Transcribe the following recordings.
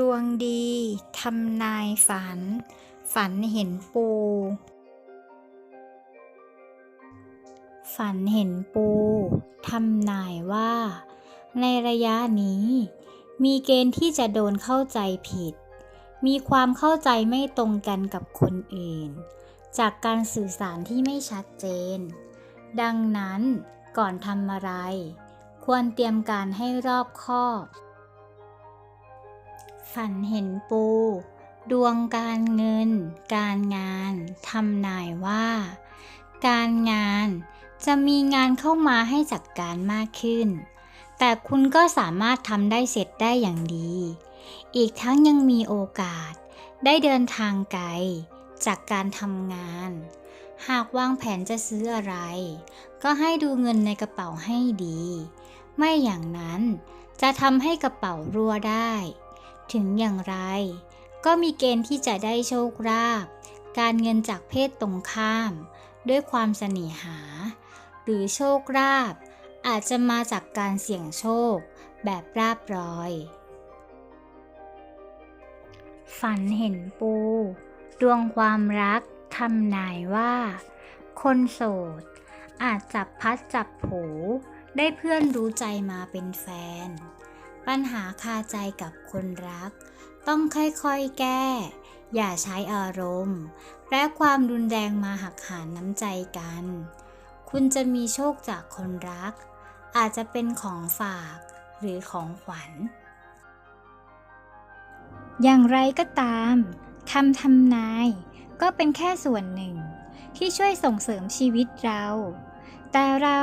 ดวงดีทำนายฝัน ฝันเห็นปู ฝันเห็นปูทำนายว่า ในระยะนี้ มีเกณฑ์ที่จะโดนเข้าใจผิด มีความเข้าใจไม่ตรงกันกับคนอื่น จากการสื่อสารที่ไม่ชัดเจน ดังนั้นก่อนทำอะไร ควรเตรียมการให้รอบคอบ ฝันเห็นปู ดวงการเงิน การงานทำนายว่า การงานจะมีงานเข้ามาให้จัดการมากขึ้น แต่คุณก็สามารถทำได้เสร็จได้อย่างดี อีกทั้งยังมีโอกาส ได้เดินทางไกล จากการทำงาน หากวางแผนจะซื้ออะไร ก็ให้ดูเงินในกระเป๋าให้ดี ไม่อย่างนั้นจะทำให้กระเป๋ารั่วได้ ถึงอย่างไร ก็มีเกณฑ์ที่จะได้โชคลาภการเงินจากเพศตรงข้าม ด้วยความเสน่หา หรือโชคลาภอาจจะมาจากการเสี่ยงโชค แบบราบรอย ฝันเห็นปู ดวงความรักทำนายว่า คนโสด อาจจับพัดจับผูได้เพื่อนรู้ใจมาเป็นแฟน ปัญหาคาใจกับคนรัก ต้องค่อยๆแก้ อย่าใช้อารมณ์ และความรุนแรงมาหักหานน้ำใจกัน คุณจะมีโชคจากคนรัก อาจจะเป็นของฝากหรือของขวัญ อย่างไรก็ตามคำทำนาย ก็เป็นแค่ส่วนหนึ่ง ที่ช่วยส่งเสริมชีวิตเรา แต่เรา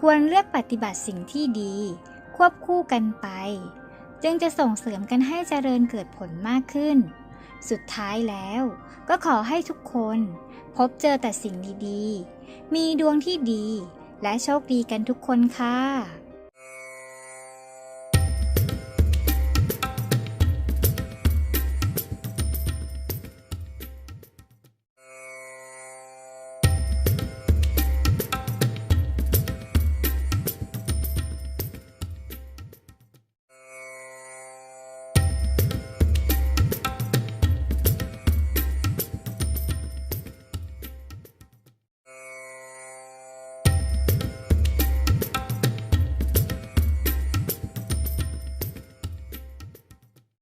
ควรเลือกปฏิบัติสิ่งที่ดี ควบคู่กันไป จึงจะส่งเสริมกันให้เจริญเกิดผลมากขึ้น สุดท้ายแล้วก็ขอให้ทุกคนพบเจอแต่สิ่งดีๆ มีดวงที่ดีและโชคดีกันทุกคนค่ะ